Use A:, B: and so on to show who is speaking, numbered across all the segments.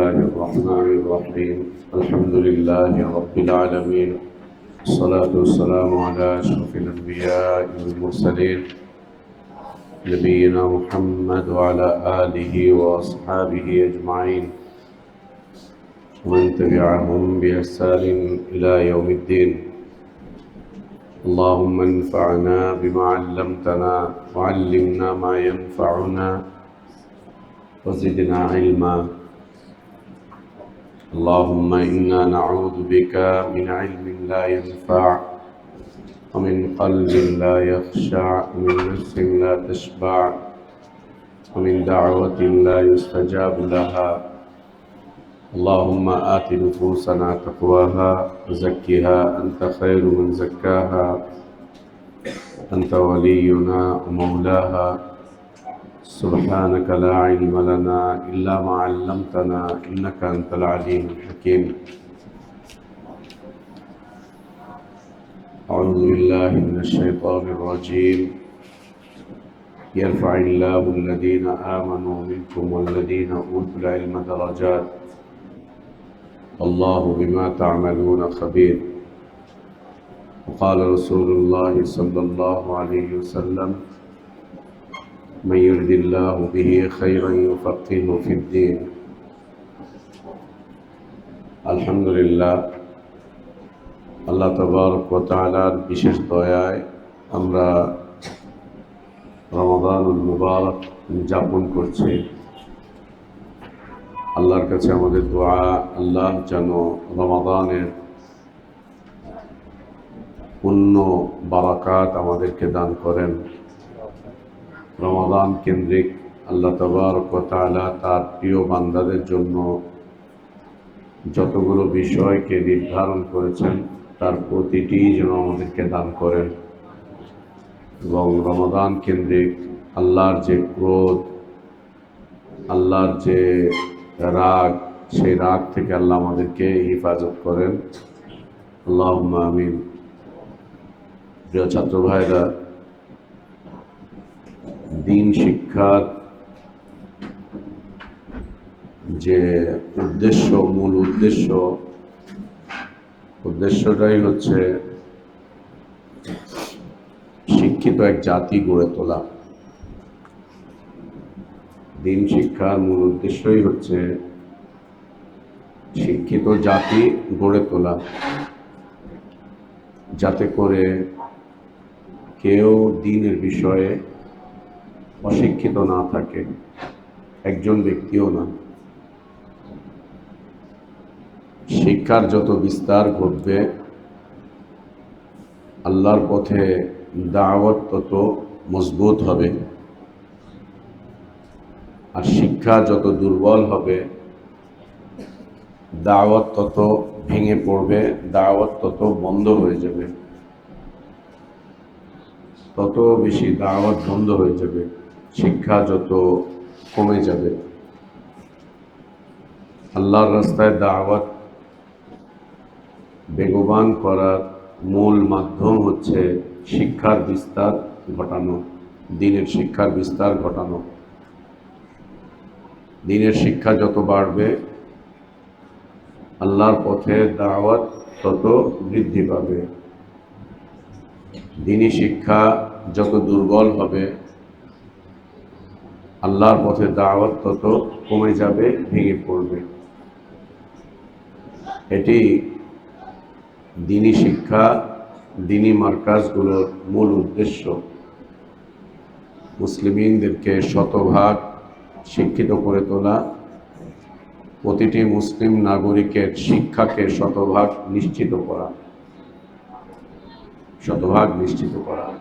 A: الله الرحمن الرحيم الحمد لله رب العالمين الصلاة والسلام على أشرف الأنبياء والمرسلين نبينا محمد وعلى آله وأصحابه أجمعين ومن تبعهم بإحسان إلى يوم الدين اللهم انفعنا بما علمتنا وعلمنا ما ينفعنا وزدنا علما اللهم إنا نعوذ بك من علم لا ينفع ومن قلب لا يخشع ومن نفس لا تشبع ومن دعوة لا يستجاب لها. اللهم آت نفوسنا تقواها وزكها. أنت خير من زكاها. أنت ولينا ومولاها. سبحانك لا علم لنا إلا ما علمتنا إنك أنت العليم الحكيم. أعوذ بالله من الشيطان الرجيم. يرفع الله الذين آمنوا منكم والذين أوتوا العلم درجات. الله بما تعملون خبير. وقال رسول الله صلى الله عليه وسلم من يرد الله به خيرا يفقهه في الدين الحمد لله আল্লাহ তবরক ও তালার বিশেষ দয়ায় আমরা রমাদানুল মুবারক যাপন করছি আল্লাহর কাছে আমাদের দোয়া আল্লাহ যেন রমাদানের পূর্ণ বারাকাত আমাদেরকে দান করেন রমাদান কেন্দ্রিক আল্লাহ তবরক ও তার প্রিয় বান্দাদের জন্য যতগুলো বিষয়কে নির্ধারণ করেছেন, তার প্রতিটি যেন আমাদেরকে দান করেন। এবং রমাদান কেন্দ্রিক আল্লাহর যে ক্রোধ, আল্লাহর যে রাগ, সেই রাগ থেকে আল্লাহ আমাদেরকে হেফাজত করেন। আল্লাহ আমিন। প্রিয় ছাত্র ভাইরা দিন শিক্ষার যে উদ্দেশ্য, মূল উদ্দেশ্য, উদ্দেশ্যটাই হচ্ছে শিক্ষিত এক জাতি গড়ে তোলা। দিন শিক্ষার মূল উদ্দেশ্যই হচ্ছে শিক্ষিত জাতি গড়ে তোলা। যাতে করে কেউ দিনের বিষয়ে অশিক্ষিত না থাকে, একজন ব্যক্তিও না। শিক্ষার যত বিস্তার ঘটবে, আল্লাহর পথে দাওয়াত তত মজবুত হবে। আর শিক্ষা যত দুর্বল হবে, দাওয়াত তত ভেঙে পড়বে, দাওয়াত তত বন্ধ হয়ে যাবে। তত বেশি দাওয়াত বন্ধ হয়ে যাবে। শিক্ষা যত কমে যাবে। আল্লাহর রাস্তায় দাওয়াত বেগবান করার মূল মাধ্যম হচ্ছে শিক্ষার বিস্তার ঘটানো, দিনের শিক্ষার বিস্তার ঘটানো। দিনের শিক্ষা যত বাড়বে, আল্লাহর পথে দাওয়াত তত বৃদ্ধি পাবে। দিনী শিক্ষা যত দুর্বল হবে আল্লাহর পথে দাওয়াত তত কমে যাবে, ভেঙে পড়বে। এটি দিনী শিক্ষা, দিনী মার্কাজগুলোর মূল উদ্দেশ্য। মুসলিমদেরকে শতভাগ শিক্ষিত করে তোলা। প্রতিটি মুসলিম নাগরিকের শিক্ষাকে শতভাগ নিশ্চিত করা। শতভাগ নিশ্চিত করা।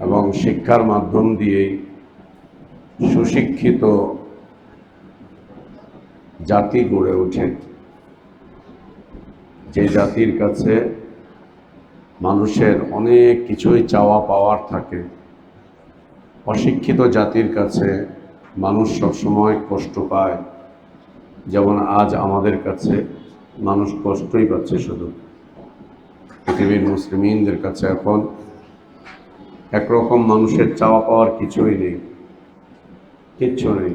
A: এবং শিক্ষার মাধ্যম দিয়েই সুশিক্ষিত জাতি গড়ে ওঠে। যে জাতির কাছে মানুষের অনেক কিছুই চাওয়া পাওয়ার থাকে, অশিক্ষিত জাতির কাছে মানুষ সবসময় কষ্ট পায়। যেমন আজ আমাদের কাছে মানুষ কষ্টই পাচ্ছে শুধু। পৃথিবীর মুসলিমদের কাছে এখন একরকম মানুষের চাওয়া পাওয়ার কিছুই নেই। কিচ্ছু নেই।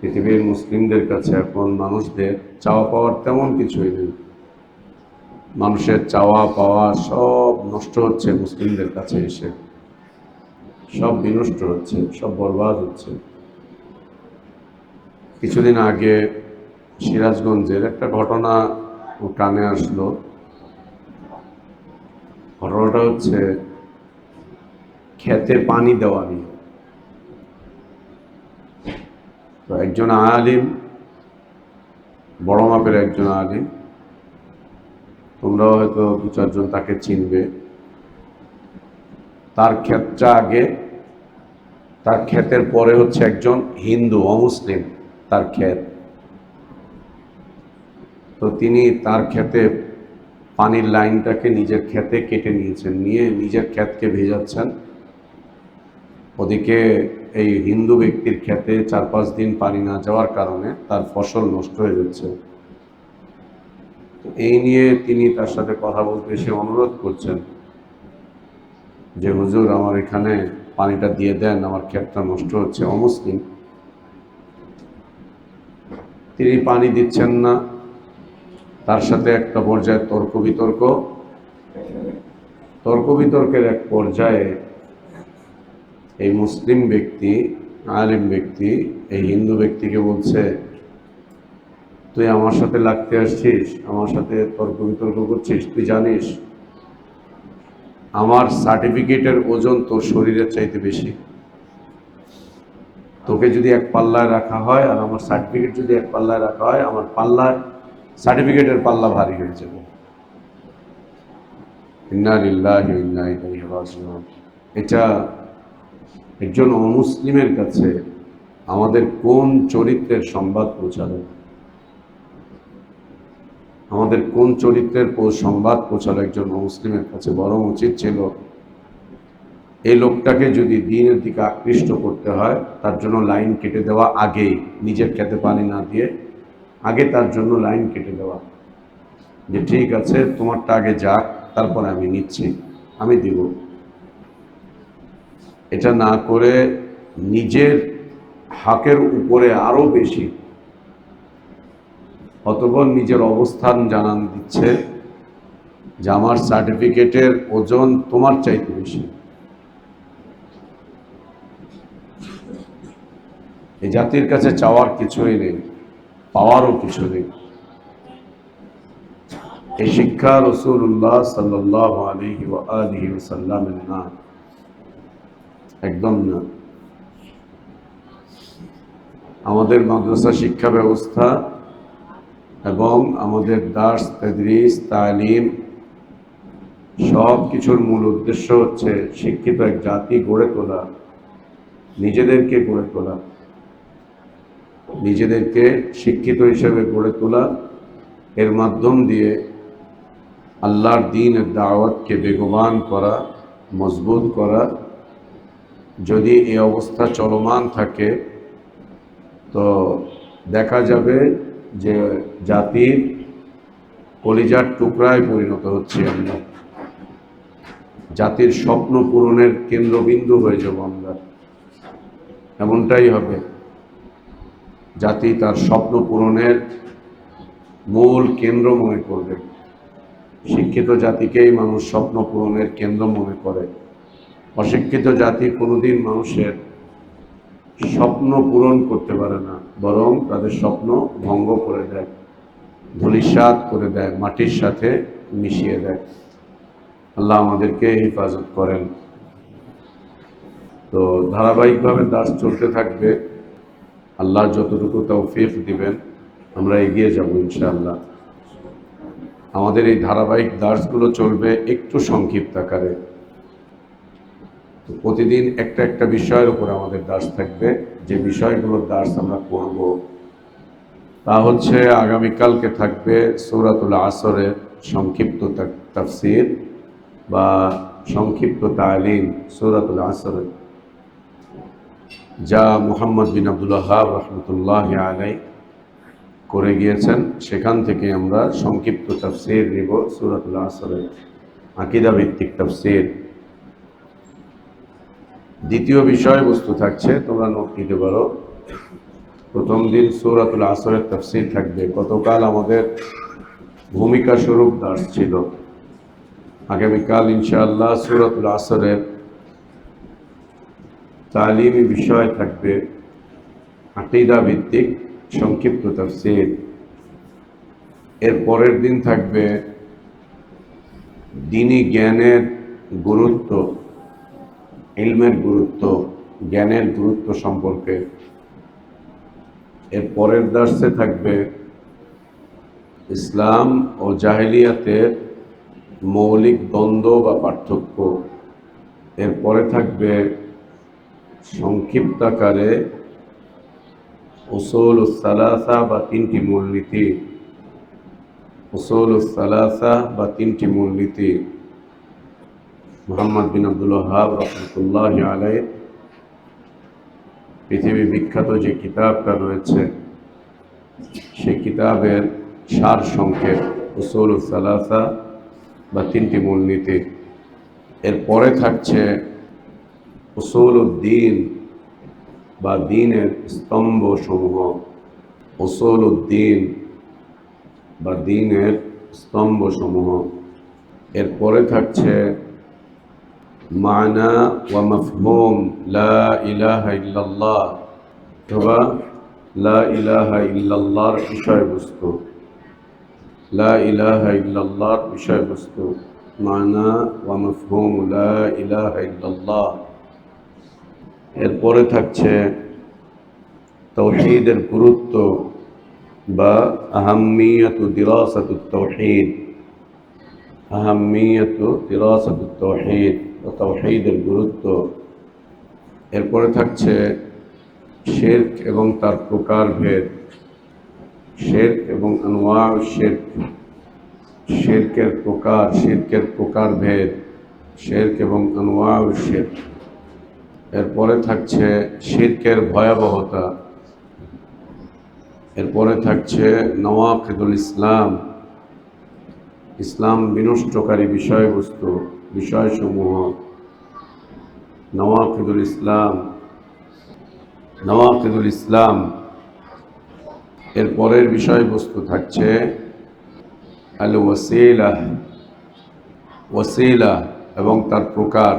A: পৃথিবীর মুসলিমদের কাছে এখন মানুষদের চাওয়া পাওয়ার তেমন কিছুই নেই। মানুষের চাওয়া পাওয়া সব নষ্ট হচ্ছে মুসলিমদের কাছে এসে। সব বিনষ্ট হচ্ছে, সব বরবাদ হচ্ছে। কিছুদিন আগে সিরাজগঞ্জের একটা ঘটনা কানে আসলো। ঘটনাটা হচ্ছে খেতে পানি দেওয়া নিয়ে। তো একজন আলিম, বড় মাপের একজন আলিম, তোমরাও হয়তো দু চারজন তাকে চিনবে। তার ক্ষেতটা আগে, তার ক্ষেতের পরে হচ্ছে একজন হিন্দু, অমুসলিম, তার ক্ষেত। তো তিনি তার ক্ষেতে পানির লাইনটাকে নিজের ক্ষেতে কেটে নিয়েছেন, নিয়ে নিজের ক্ষেতকে ভেজাচ্ছেন। ওদিকে এই হিন্দু ব্যক্তির ক্ষেতে চার পাঁচ দিন পানি না যাওয়ার কারণে তার ফসল নষ্ট হয়ে যাচ্ছে। এই নিয়ে তিনি তার সাথে কথা বলতে এসে অনুরোধ করছেন যে, হুজুর, আমার এখানে পানিটা দিয়ে দেন, আমার ক্ষেতটা নষ্ট হচ্ছে, অমুসলিম। তিনি পানি দিচ্ছেন না। তার সাথে একটা পর্যায়ে তর্ক বিতর্ক। তর্ক বিতর্কের এক পর্যায়ে এই মুসলিম ব্যক্তি, আলিম ব্যক্তি, এই হিন্দু ব্যক্তিকে বলছে, তুই আমার সাথে লাগতে আসছিস, আমার সাথে তর্ক বিতর্ক করছিস, তুই জানিস, আমার সার্টিফিকেটের ওজন তোর শরীরের চাইতে বেশি। তোকে যদি এক পাল্লায় রাখা হয় আর আমার সার্টিফিকেট যদি এক পাল্লায় রাখা হয়, আমার পাল্লায়, সার্টিফিকেটের পাল্লা ভারী হয়ে যাবে। এটা একজন অমুসলিমের কাছে আমাদের কোন চরিত্রের সংবাদ পৌঁছালো? আমাদের কোন চরিত্রের সংবাদ পৌঁছালো একজন মুসলিমের কাছে? বরং উচিত ছিল এই লোকটাকে যদি দিনের দিকে আকৃষ্ট করতে হয়, তার জন্য লাইন কেটে দেওয়া আগেই, নিজের খেতে পানি না দিয়ে, আগে তার জন্য লাইন কেটে দেওয়া। যে ঠিক আছে, তোমারটা আগে যাক, তারপরে আমি নিচ্ছি, আমি দিব। এটা না করে নিজের হাকের উপরে আরও বেশি অতপর নিজের অবস্থান জানান দিচ্ছে যে আমার সার্টিফিকেটের ওজন তোমার চাইতে বেশি। এই জাতির কাছে চাওয়ার কিছুই নেই, পাওয়ারও কিছু নেই। এই শিক্ষা রসুল্লাহ সাল্লাহ আলহি আলহি সাল্লামের না একদম না। আমাদের মাদ্রাসা শিক্ষা ব্যবস্থা এবং আমাদের দাস তদ্রিস, তালিম সব কিছুর মূল উদ্দেশ্য হচ্ছে শিক্ষিত এক জাতি গড়ে তোলা, নিজেদেরকে গড়ে তোলা, নিজেদেরকে শিক্ষিত হিসেবে গড়ে তোলা, এর মাধ্যম দিয়ে আল্লাহর দিনের দাওয়াতকে বেগবান করা, মজবুত করা যদি এই অবস্থা চলমান থাকে, তো দেখা যাবে যে জাতির কলিজার টুকরায় পরিণত হচ্ছে আমরা। জাতির স্বপ্ন পূরণের কেন্দ্রবিন্দু হয়ে যাব আমরা। এমনটাই হবে। জাতি তার স্বপ্ন পূরণের মূল কেন্দ্র মনে করবে। শিক্ষিত জাতিকেই মানুষ স্বপ্ন পূরণের কেন্দ্র মনে করে। অশিক্ষিত জাতি কোনোদিন মানুষের স্বপ্ন পূরণ করতে পারে না, বরং তাদের স্বপ্ন ভঙ্গ করে দেয়, ধূলিসাৎ করে দেয়, মাটির সাথে মিশিয়ে দেয়। আল্লাহ আমাদেরকে হেফাজত করেন। তো ধারাবাহিকভাবে দাস চলতে থাকবে। আল্লাহ যতটুকু তৌফিক দিবেন, আমরা এগিয়ে যাব ইনশাআল্লাহ। আমাদের এই ধারাবাহিক দাসগুলো চলবে একটু সংক্ষিপ্ত আকারে। প্রতিদিন একটা একটা বিষয়ের উপর আমাদের দাস থাকবে। যে বিষয়গুলোর দাস আমরা করব, তা হচ্ছে আগামীকালকে থাকবে সৌরাতুল আসরের সংক্ষিপ্ত তাফসির বা সংক্ষিপ্ত তালিম সৌরাতুল আসরের যা মুহাম্মদ বিন আব্দুল্লাহ রহমতুল্লাহ আলাই করে গিয়েছেন। সেখান থেকে আমরা সংক্ষিপ্ত তাফসির নিব সুরাতুল আসরের আকিদা ভিত্তিক তাফসির। দ্বিতীয় বিষয়বস্তু থাকছে, তোমরা নোট নিতে পারো। প্রথম দিন সূরাতুল আসরের তাফসীর থাকবে। গতকাল আমাদের ভূমিকা স্বরূপ দাস ছিল। আগামীকাল ইনশাআল্লাহ সূরাতুল আসরের তালিমি বিষয় থাকবে। আকিদা ভিত্তিক সংক্ষিপ্ত তাফসীর। এর পরের দিন থাকবে। দিনী জ্ঞানের গুরুত্ব। ইলমের গুরুত্ব, জ্ঞানের গুরুত্ব সম্পর্কে। এর পরের দার্সে থাকবে ইসলাম ও জাহেলিয়াতের মৌলিক দ্বন্দ্ব বা পার্থক্য। এরপরে থাকবে সংক্ষিপ্তাকারে উসুল সালাসা বা তিনটি মূলনীতি। উসুল সালাসা বা তিনটি মূলনীতি। মোহাম্মদ বিন আব্দুল হাব রহমতুল্লাহ আলাই পৃথিবী বিখ্যাত যে কিতাবটা রয়েছে, সেই কিতাবের সার সংক্ষেপ উসুল সালাসা বা তিনটি মূলনীতি। এরপরে থাকছে উসুল উদ্দিন বা দিনের স্তম্ভ সমূহ উসুল উদ্দিন বা দিনের স্তম্ভ সমূহ এরপরে থাকছে মানা ওয়া মফহুম, লা ইলাহা ইল্লাল্লাহ। অথবা লা ইলাহা ইল্লাল্লাহর বিষয়বস্তু। লা ইলাহা ইল্লাল্লাহর বিষয়বস্তু। মানা ওয়া মফহুম, লা ইলাহা ইল্লাল্লাহ। এরপরে থাকছে তৌহিদের গুরুত্ব বা আহাম্মিয়ত দিরাসাত তৌহিদ। আহাম্মিয়ত দিরাসাত তৌহিদ। ও তৌহিদের গুরুত্ব। এরপরে থাকছে শেরক এবং তার প্রকারভেদ শেরক এবং আনোয়া শেরক। শেরকের প্রকার, শেরকের প্রকারভেদ শেরক এবং আনোয়া শেরক। এরপরে থাকছে শিরকের ভয়াবহতা। এরপরে থাকছে নওয়াকিদুল ইসলাম। ইসলাম বিনষ্টকারী বিষয়বস্তু। বিষয়সমূহ নওয়াকিদুল ইসলাম নওয়াকিদুল ইসলাম এর পরের বিষয়বস্তু থাকছে আল ওয়াসিলা ওয়াসিলা এবং তার প্রকার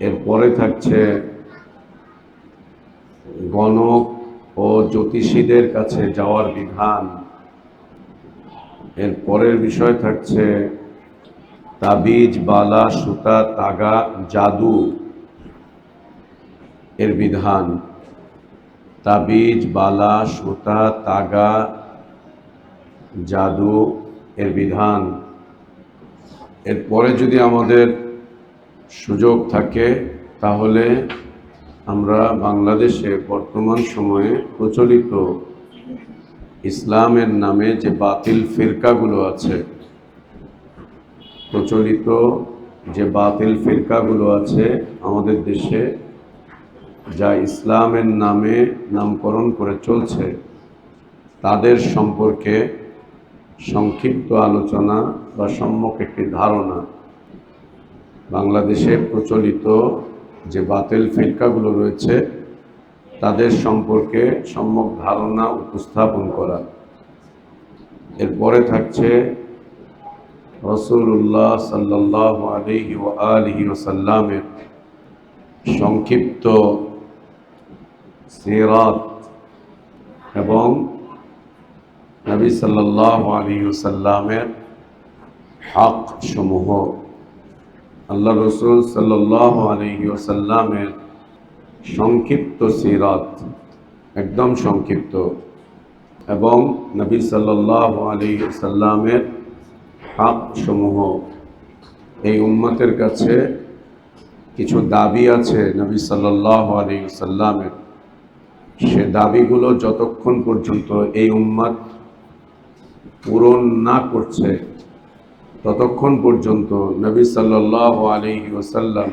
A: এর পরে থাকছে গণক ও জ্যোতিষীদের কাছে যাওয়ার বিধান। এর পরের বিষয় থাকছে তাবিজ, বালা, সুতা, তাগা, জাদু এর বিধান। তাবিজ, বালা, সুতা, তাগা, জাদু এর বিধান। এরপরে যদি আমাদের সুযোগ থাকে, তাহলে আমরা বাংলাদেশে বর্তমান সময়ে প্রচলিত ইসলামের নামে যে বাতিল ফিরকাগুলো আছে প্রচলিত যে বাতিল ফিরকাগুলো আছে আমাদের দেশে, যা ইসলামের নামে নামকরণ করে চলছে, তাদের সম্পর্কে সংক্ষিপ্ত আলোচনা বা সম্যক একটি ধারণা। বাংলাদেশে প্রচলিত যে বাতিল ফিরকাগুলো রয়েছে, তাদের সম্পর্কে সম্যক ধারণা উপস্থাপন করা। এরপরে থাকছে রসুল্লাহ সাল্লাহ আলহি ও আলহি ওসাল্লামের সংক্ষিপ্ত সিরাত এবং নবী সাল্লাহ আলী ওসাল্লামের হক সমূহ আল্লাহ রসুল সাল্লাহ আলহি ওসাল্লামের সংক্ষিপ্ত সিরাত একদম সংক্ষিপ্ত এবং নবী সাল্লাহ আলী সাল্লামের হাক সমূহ এই উম্মতের কাছে কিছু দাবি আছে নবী সাল্লাহ সাল্লামের সে দাবিগুলো যতক্ষণ পর্যন্ত এই উম্মত পূরণ না করছে, ততক্ষণ পর্যন্ত নবী ওসাল্লাম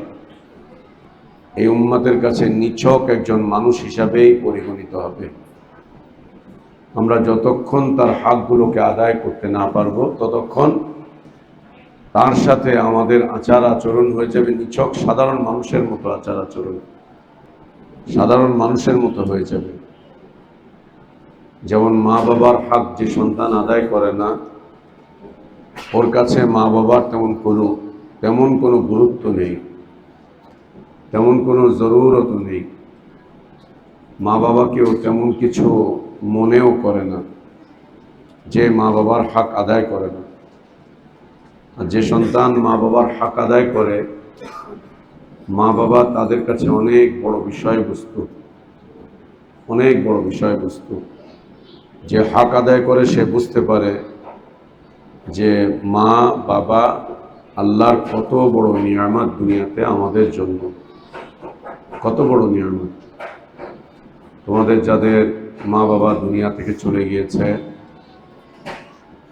A: এই উম্মতের কাছে নিছক একজন মানুষ হিসাবেই পরিগণিত হবে। আমরা যতক্ষণ তার হাকগুলোকে আদায় করতে না পারব, ততক্ষণ তার সাথে আমাদের আচার আচরণ হয়ে যাবে। নিছক সাধারণ মানুষের মতো আচার আচরণ সাধারণ মানুষের মতো হয়ে যাবে। যেমন মা বাবার হক যে সন্তান আদায় করে না, ওর কাছে মা বাবার তেমন কোনো তেমন কোনো গুরুত্ব নেই, তেমন কোনো জরুরত নেই। মা বাবাকেও তেমন কিছু মনেও করে না, যে মা বাবার হক আদায় করে না। যে সন্তান মা বাবার হাক আদায় করে, মা বাবা তাদের কাছে অনেক বড় বিষয়বস্তু, অনেক বড় বিষয়বস্তু। যে হাক আদায় করে সে বুঝতে পারে যে মা বাবা আল্লাহর কত বড় নিয়ামত দুনিয়াতে আমাদের জন্য। কত বড় নিয়ামত। তোমাদের যাদের মা বাবা দুনিয়া থেকে চলে গিয়েছে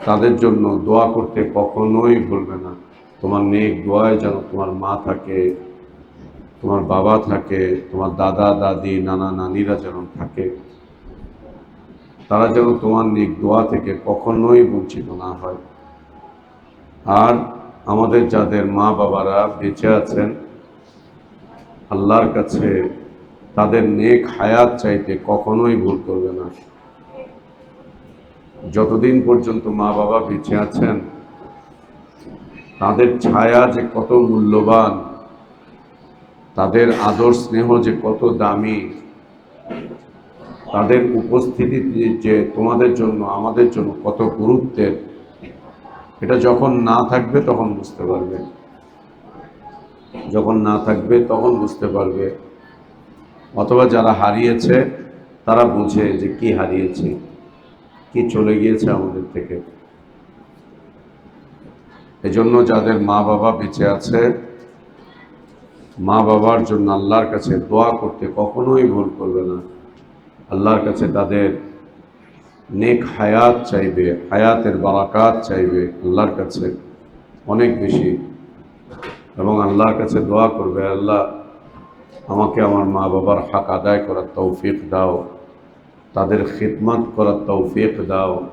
A: তাদের জন্য দোয়া করতে কখনোই ভুলবে না। তোমার নেক দোয়ায় যেন তোমার মা থাকে, তোমার বাবা থাকে, তোমার দাদা, দাদি, নানা, নানিরা যেন থাকে। তারা যেন তোমার নেক দোয়া থেকে কখনোই বঞ্চিত না হয়। আর আমাদের যাদের মা বাবারা বেঁচে আছেন, আল্লাহর কাছে তাদের নেক হায়াত চাইতে কখনোই ভুল করবে না। যতদিন পর্যন্ত মা বাবা বেঁচে আছেন, তাদের ছায়া যে কত মূল্যবান, তাদের আদর স্নেহ যে কত দামি, তাদের উপস্থিতি যে তোমাদের জন্য, আমাদের জন্য কত গুরুত্বের, এটা যখন না থাকবে তখন বুঝতে পারবে। যখন না থাকবে তখন বুঝতে পারবে। অথবা যারা হারিয়েছে, তারা বুঝে যে কি হারিয়েছে। কি চলে গিয়েছে আমাদের থেকে। এজন্য যাদের মা বাবা বেঁচে আছে মা বাবার জন্য আল্লাহর কাছে দোয়া করতে কখনোই ভুল করবে না। আল্লাহর কাছে তাদের নেক হায়াত চাইবে, হায়াতের বারাকাত চাইবে আল্লাহর কাছে অনেক বেশি। এবং আল্লাহর কাছে দোয়া করবে, আল্লাহ, আমাকে আমার মা বাবার হক আদায় করার তৌফিক দাও। তাদের খিদমত করার তৌফিক দাও।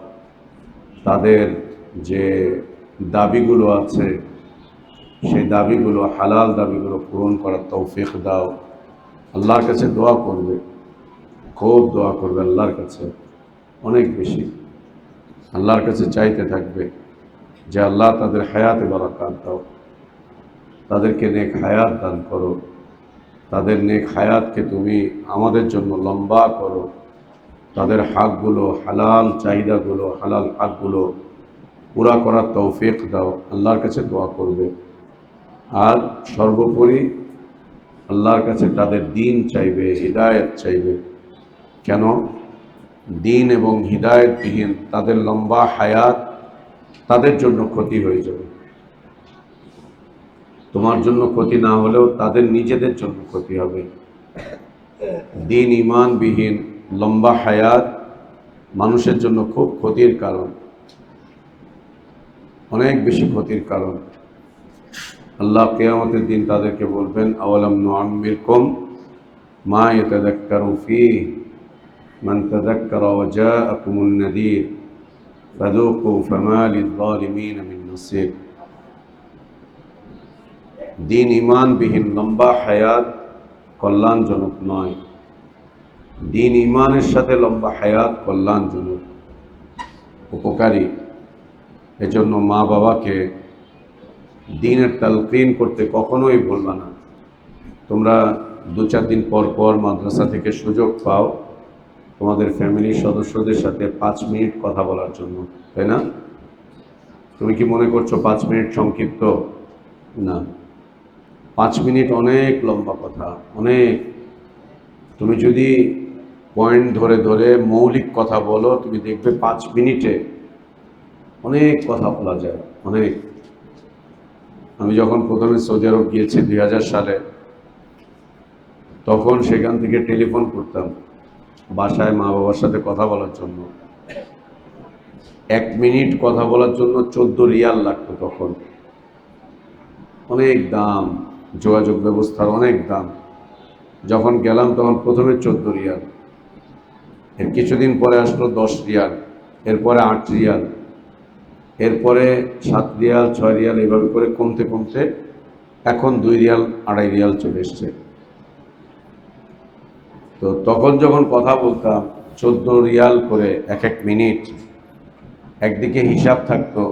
A: তাদের যে দাবিগুলো আছে, সেই দাবিগুলো, হালাল দাবিগুলো পূরণ করার তৌফিক দাও। আল্লাহর কাছে দোয়া করবে, খুব দোয়া করবে আল্লাহর কাছে, অনেক বেশি। আল্লাহর কাছে চাইতে থাকবে যে আল্লাহ তাদের হায়াতে বরাকাত দাও। তাদেরকে নেক হায়াত দান করো। তাদের নেক হায়াতকে তুমি আমাদের জন্য লম্বা করো। তাদের হাকগুলো, হালাল চাহিদাগুলো, হালাল হাকগুলো পুরা করার তৌফিক দাও, আল্লাহর কাছে দোয়া করবে। আর সর্বোপরি আল্লাহর কাছে তাদের দিন চাইবে, হৃদায়ত চাইবে। কেন? দিন এবং হৃদায়তবিহীন তাদের লম্বা হায়াত তাদের জন্য ক্ষতি হয়ে যাবে। তোমার জন্য ক্ষতি না হলেও তাদের নিজেদের জন্য ক্ষতি হবে। দিন ইমানবিহীন লম্বা হায়াত মানুষের জন্য খুব ক্ষতির কারণ। অনেক বেশি ক্ষতির কারণ। আল্লাহ কেয়ামতের দিন তাদেরকে বলবেন, আওয়ালাম নুআম্মির কম মা ইয়াতাযাক্কারু ফি মান তাযাক্কারা ওয়া জাআকুমুন নাযীর ফাযুকু ফামা লিয-যালিমিন মিন নাসির দিন ইমানবিহীন লম্বা হায়াত কল্যাণজনক নয় দিন ইমানের সাথে লম্বা হায়াত কল্যাণজনক উপকারী। এজন্য মা বাবাকে দিনের তালকিন করতে কখনোই ভুলবা না। তোমরা দু চার দিন পর পর মাদ্রাসা থেকে সুযোগ পাও তোমাদের ফ্যামিলির সদস্যদের সাথে পাঁচ মিনিট কথা বলার জন্য, তাই না? তুমি কি মনে করছ পাঁচ মিনিট সংক্ষিপ্ত? না। পাঁচ মিনিট অনেক লম্বা কথা, অনেক। তুমি যদি পয়েন্ট ধরে ধরে মৌলিক কথা বলো, তুমি দেখবে পাঁচ মিনিটে অনেক কথা বলা যায়, অনেক। আমি যখন প্রথমে সৌদি আরব গিয়েছি দুই হাজার সালে, তখন সেখান থেকে টেলিফোন করতাম বাসায় মা বাবার সাথে কথা বলার জন্য। এক মিনিট কথা বলার জন্য চোদ্দ রিয়াল লাগতো তখন। অনেক দাম, যোগাযোগ ব্যবস্থার অনেক দাম। যখন গেলাম তখন প্রথমে চোদ্দ রিয়াল। এর কিছুদিন পরে আসলো দশ রিয়াল, এরপরে আট রিয়াল, এরপরে সাত রিয়াল, ছয় রিয়াল, এইভাবে করে কমতে কমতে এখন দুই রিয়াল, আড়াই রিয়াল চলে এসছে। তো তখন যখন কথা বলতাম, চোদ্দ রিয়াল করে এক এক মিনিট, একদিকে হিসাব থাকতো,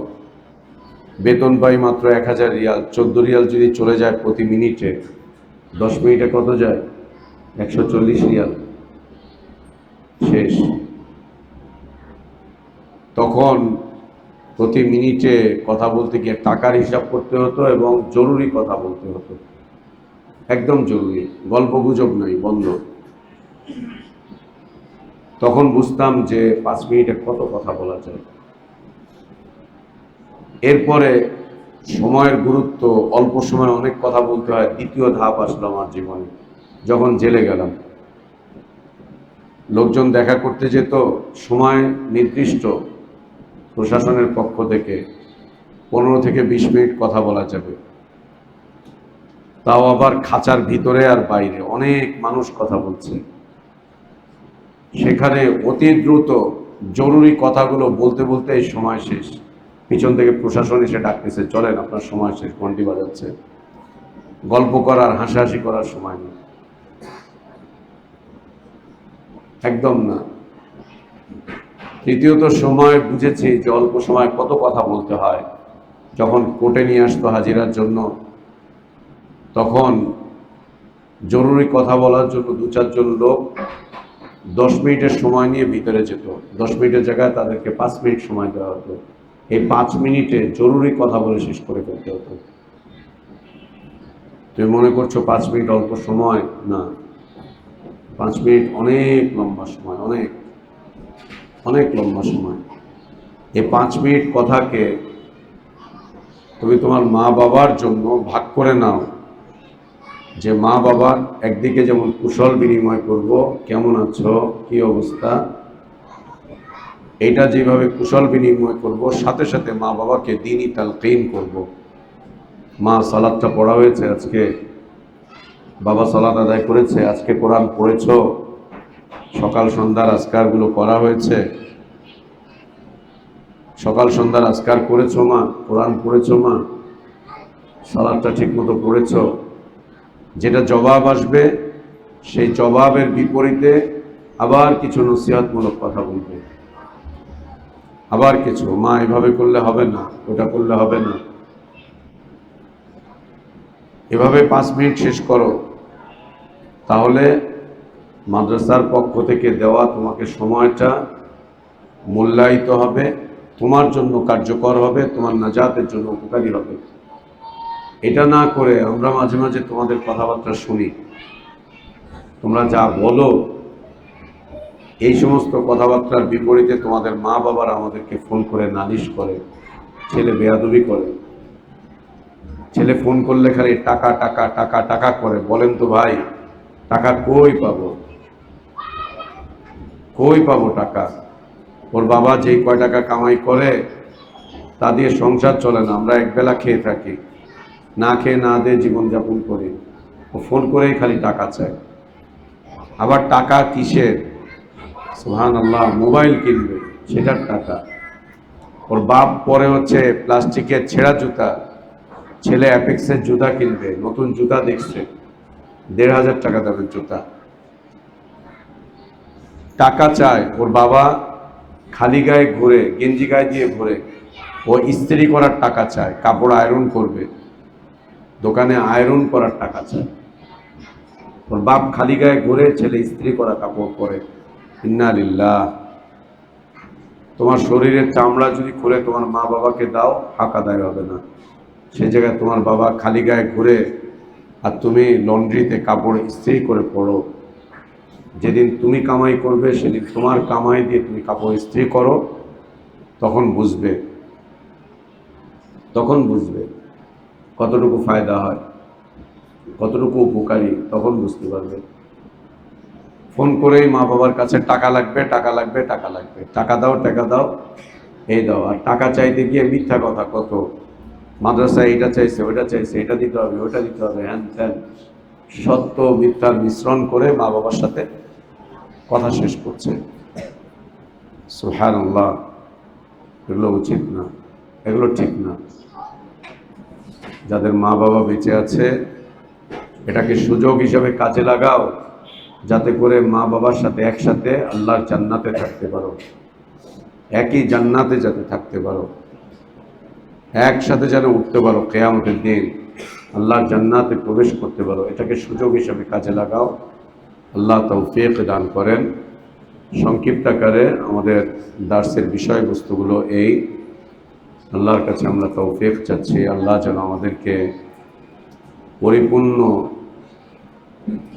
A: বেতন পাই মাত্র এক হাজার রিয়াল, চোদ্দ রিয়াল যদি চলে যায় প্রতি মিনিটে, দশ মিনিটে কত যায়? একশো চল্লিশ রিয়াল। শেষ। তখন প্রতি মিনিটে কথা বলতে গিয়ে টাকার হিসাব করতে হতো এবং জরুরি কথা বলতে হতো। একদম জরুরি, গল্প গুজব নাই, বন্ধ। তখন বুঝতাম যে পাঁচ মিনিটে কত কথা বলা যায়। এরপরে সময়ের গুরুত্ব, অল্প সময় অনেক কথা বলতে হয়, দ্বিতীয় ধাপ আসলো আমার জীবনে, যখন জেলে গেলাম। লোকজন দেখা করতে যেত, সময় নির্দিষ্ট প্রশাসনের পক্ষ থেকে। পনেরো থেকে বিশ মিনিট কথা বলা যাবে। তাও আবার খাঁচার ভিতরে আর বাইরে অনেক মানুষ কথা বলছে। সেখানে অতি দ্রুত জরুরি কথাগুলো বলতে বলতে এই সময় শেষ। পিছন থেকে প্রশাসন এসে ডাকতেছে, চলেন, আপনার সময় শেষ, ঘন্টি বাজাচ্ছে। গল্প করার, হাসাহাসি করার সময় নেই। একদম না। তৃতীয়ত সময় বুঝেছি, যে অল্প সময় কত কথা বলতে হয়। যখন কোর্টে নিয়ে আসতো হাজিরার জন্য, তখন জরুরি কথা বলার জন্য দু চারজন লোক দশ মিনিটের সময় নিয়ে ভিতরে যেত। দশ মিনিটের জায়গায় তাদেরকে পাঁচ মিনিট সময় দেওয়া হতো। এই পাঁচ মিনিটে জরুরি কথা বলে শেষ করে ফেলতে হতো। তুমি মনে করছ পাঁচ মিনিট অল্প সময়? না। পাঁচ মিনিট অনেক লম্বা সময়, অনেক অনেক লম্বা সময়। এই পাঁচ মিনিট কথাকে তুমি তোমার মা বাবার জন্য ভাগ করে নাও। যে মা বাবার একদিকে যেমন কুশল বিনিময় করব, কেমন আছো, কি অবস্থা? এটা যেভাবে কুশল বিনিময় করব, সাথে সাথে মা বাবাকে দিনই তালকিন করব। মা সালাদটা পড়া হয়েছে আজকে। বাবা সালাদ আদায় করেছে, আজকে কোরআন পড়েছ, সকাল সন্ধ্যার আজকারগুলো করা হয়েছে। সকাল সন্ধ্যার আজকার করেছ মা, কোরআন পড়েছো মা, সালাদটা ঠিক মতো পড়েছ। যেটা জবাব আসবে, সেই জবাবের বিপরীতে আবার কিছু নসিহতমূলক কথা বলবে। আবার কিছু, মা, এভাবে করলে হবে না, ওটা করলে হবে না। এভাবে পাঁচ মিনিট শেষ করো। তাহলে মাদ্রাসার পক্ষ থেকে দেওয়া তোমাকে সময়টা মূল্যায়িত হবে, তোমার জন্য কার্যকর হবে, তোমার নাজাতের জন্য উপকারী হবে। এটা না করে আমরা মাঝে মাঝে তোমাদের কথাবার্তা শুনি। তোমরা যা বলো, এই সমস্ত কথাবার্তার বিপরীতে তোমাদের মা বাবারা আমাদেরকে ফোন করে নালিশ করে, ছেলে বেয়াদবি করে। ছেলে ফোন করলে খালি টাকা টাকা টাকা টাকা করে। বলেন তো ভাই টাকা কই পাবো? কই পাবো টাকা? ওর বাবা যেই কয় টাকা কামাই করে, তা দিয়ে সংসার চলে না, আমরা একবেলা খেয়ে থাকি। না খেয়ে না দিয়ে জীবনযাপন করি। ও ফোন করেই খালি টাকা চায়। আবার টাকা কিসের? সুহান আল্লাহ মোবাইল কিনবে, সেটার টাকা। ওর বাপ পরে হচ্ছে প্লাস্টিকের ছেঁড়া জুতা, ছেলে অ্যাপেক্সের জুতা কিনবে, নতুন জুতা দেখছে। দেড় হাজার টাকা দামের জুতা। টাকা চায় ওর বাবা খালি গায়ে ঘুরে, গেঞ্জি গায়ে দিয়ে ঘুরে। ও ইস্ত্রি করার টাকা চায়, কাপড় আয়রন করবে। দোকানে আয়রন করার টাকা চায়। ওর বাপ খালি গায়ে ঘুরে ছেলে ইস্ত্রি করা কাপড় পরে। ইন্নালিল্লাহ তোমার শরীরের চামড়া যদি খুলে তোমার মা বাবাকে দাও, হাক আদায় হবে না। সে জায়গায় তোমার বাবা খালি গায়ে ঘুরে আর তুমি লন্ড্রিতে কাপড় ইস্ত্রি করে পড়ো। যেদিন তুমি কামাই করবে, সেদিন তোমার কামাই দিয়ে তুমি কাপড় ইস্ত্রি করো। তখন বুঝবে। তখন বুঝবে কতটুকু ফায়দা হয়, কতটুকু উপকারী, তখন বুঝতে পারবে। ফোন করেই মা বাবার কাছে টাকা লাগবে টাকা লাগবে টাকা লাগবে। টাকা দাও টাকা দাও, এই দাও। আর টাকা চাইতে গিয়ে মিথ্যা কথা কত? মাদ্রাসায় এটা চাইছে ওটা চাইছে, এটা দিতে হবে ওটা দিতে হবে হ্যান ত্যান সত্য মিথ্যার মিশ্রণ করে মা বাবার সাথে কথা শেষ করছে। সুহান আল্লাহ এগুলো উচিত না, এগুলো ঠিক না। যাদের মা বাবা বেঁচে আছে, এটাকে সুযোগ হিসাবে কাজে লাগাও, যাতে করে মা বাবার সাথে একসাথে আল্লাহর জান্নাতে থাকতে পারো। একই জান্নাতে যাতে থাকতে পারো। একসাথে যেন উঠতে পারো, কেয়ামতের দিন আল্লাহর জান্নাতে প্রবেশ করতে পারো। এটাকে সুযোগ হিসাবে কাজে লাগাও। আল্লাহ তৌফিক দান করেন। সংক্ষিপ্ত আকারে আমাদের দার্সের বিষয়বস্তুগুলো এই। আল্লাহর কাছে আমরা তৌফিক চাচ্ছি। আল্লাহ যেন আমাদেরকে পরিপূর্ণ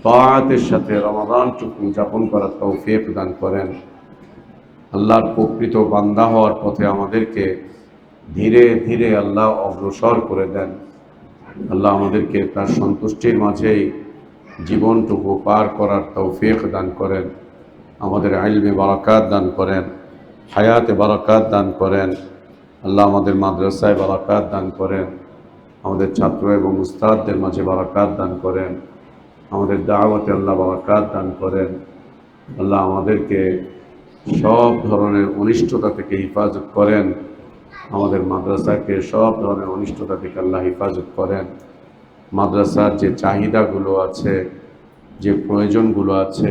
A: তায়াতের সাথে রমাদানটুকু যাপন করার তৌফিক দান করেন। আল্লাহর প্রকৃত বান্দা হওয়ার পথে আমাদেরকে ধীরে ধীরে আল্লাহ অগ্রসর করে দেন। আল্লাহ আমাদেরকে তার সন্তুষ্টির মাঝেই জীবনটুকু পার করার তৌফিক দান করেন, আমাদের আইলমে বারাকাত দান করেন, হায়াতে বারাকাত দান করেন, আল্লাহ আমাদের মাদ্রাসায় বারাকাত দান করেন, আমাদের ছাত্র এবং উস্তাদদের মাঝে বারাকাত দান করেন, আমাদের দাওয়াতে আল্লাহ বারাকাত দান করেন, আল্লাহ আমাদেরকে সব ধরনের অনিষ্টতা থেকে হেফাজত করেন। আমাদের মাদ্রাসাকে সব ধরনের অনিষ্টতা থেকে আল্লাহ হেফাজত করেন। মাদ্রাসার যে চাহিদাগুলো আছে, যে প্রয়োজনগুলো আছে,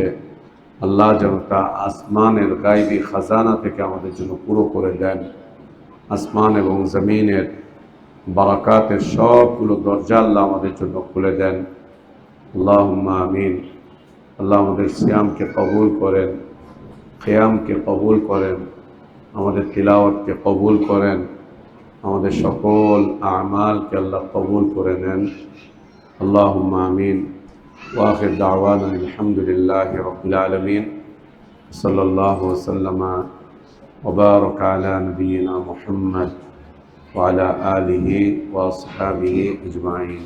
A: আল্লাহ যেন তা আসমানের গাইবি খাজানা থেকে আমাদের জন্য পুরো করে দেন। আসমান এবং জমিনের বারাকাতের সবগুলো দরজা আল্লাহ আমাদের জন্য খুলে দেন। আল্লাহ আমিন। আল্লাহ আমাদের সিয়ামকে কবুল করেন, খেয়ামকে কবুল করেন। আমাদের তিলাওয়াতকে কবুল করেন আমাদের সকল আমালকে আল্লাহ কবুল করে নেন আল্লাহ আমিন ওয়াফির দাওয়ান আলহামদুলিল্লাহ রবিল আলমিন সাল্লাহ ওসাল্লাম وبارك على نبينا محمد وعلى آله وأصحابه أجمعين